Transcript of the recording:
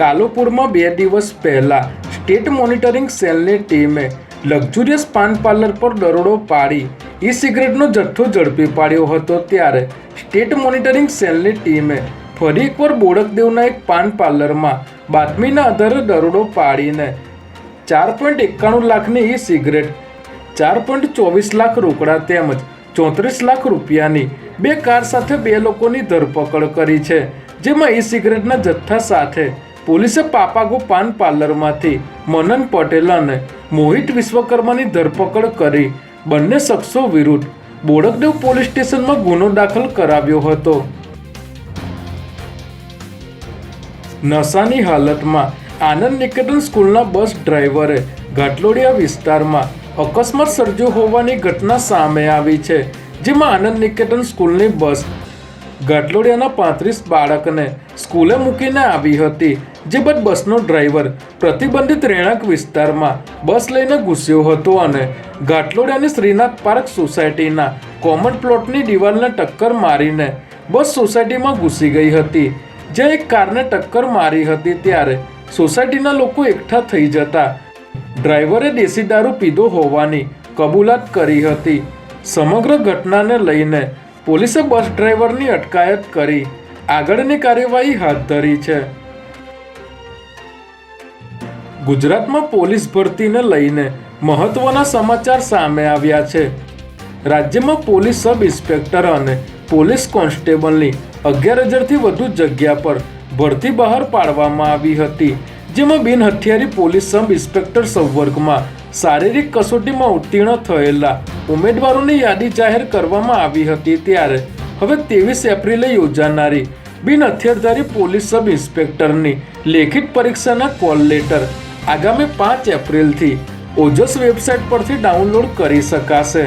કાલુપુરમાં બે દિવસ પહેલાં સ્ટેટ મોનિટરિંગ સેલની ટીમે લક્ઝુરિયસ પાન પાર્લર પર દરોડો પાડી ઈ સિગરેટનો જથ્થો ઝડપી પાડ્યો હતો ત્યારે સ્ટેટ મોનિટરિંગ સેલની ટીમે ફરી એકવાર બોડકદેવના એક પાન પાર્લરમાં બાતમીના આધારે દરોડો પાડીને ચાર પોઈન્ટ એકાણું લાખની ઈ સિગરેટ ચાર પોઈન્ટ ચોવીસ લાખ રોકડા તેમજ ચોત્રીસ લાખ રૂપિયાની બે કાર સાથે બે લોકોની ધરપકડ કરી છે, જેમાં ઈ સિગરેટના જથ્થા સાથે પોલીસે પાપાગો પાન પાર્લરમાંથી મનન પટેલ અને મોહિત વિશ્વકર્માની ધરપકડ કરી બંને શખ્સો વિરુદ્ધ બોડકદેવ પોલીસ સ્ટેશનમાં ગુનો દાખલ કરાવ્યો હતો. નશાની હાલતમાં આનંદ નિકેતન સ્કૂલના બસ ડ્રાઈવરે ઘાટલોડિયા વિસ્તારમાં અકસ્માત સર્જ્યો હોવાની ઘટના સામે આવી છે, જેમાં આનંદ નિકેતન સ્કૂલની બસ ઘાટલોડિયાના પાંત્રીસ બાળકને સ્કૂલે મૂકીને આવી હતી, જે બાદ બસનો ડ્રાઈવર પ્રતિબંધિત રહેણાંક વિસ્તારમાં બસ લઈને ઘૂસ્યો હતો અને ઘાટલોડિયાની શ્રીનાથ પાર્ક સોસાયટીના કોમન પ્લોટની દિવાલને ટક્કર મારીને બસ સોસાયટીમાં ઘૂસી ગઈ હતી. જ્યાં એક કારને ટક્કર મારી હતી ત્યારે સોસાયટીના લોકો એકઠા થઈ જતા ડ્રાઈવરે દેશી દારૂ પીધો હોવાની કબૂલાત કરી હતી. સમગ્ર ઘટનાને લઈને પોલીસે બસ ડ્રાઈવરની અટકાયત કરી. આગળની કાર્યવાહી હાથ ધરી છે. ગુજરાતમાં પોલીસ ભરતીને લઈને મહત્વના સમાચાર સામે આવ્યા છે. રાજ્યમાં પોલીસ સબ ઇન્સ્પેક્ટર અને પોલીસ કોન્સ્ટેબલની અગિયાર હજારથી વધુ જગ્યા પર ભરતી બહાર પાડવામાં આવી હતી. જેમાં બિન હથિયારી પોલીસ સબ ઇન્સ્પેક્ટર સંવર્ગમાં શારીરિક કસોટીમાં ઉત્તીર્ણ થયેલા ઉમેદવારોની યાદી જાહેર કરવામાં આવી હતી ત્યારે. હવે ત્રેવીસ એપ્રિલે યોજાનારી બિન હથિયારધારી પોલીસ સબ ઇન્સ્પેક્ટરની લેખિત પરીક્ષાના કોલ લેટર આગામી પાંચ એપ્રિલથી ઓજસ વેબસાઇટ પરથી ડાઉનલોડ કરી શકાશે.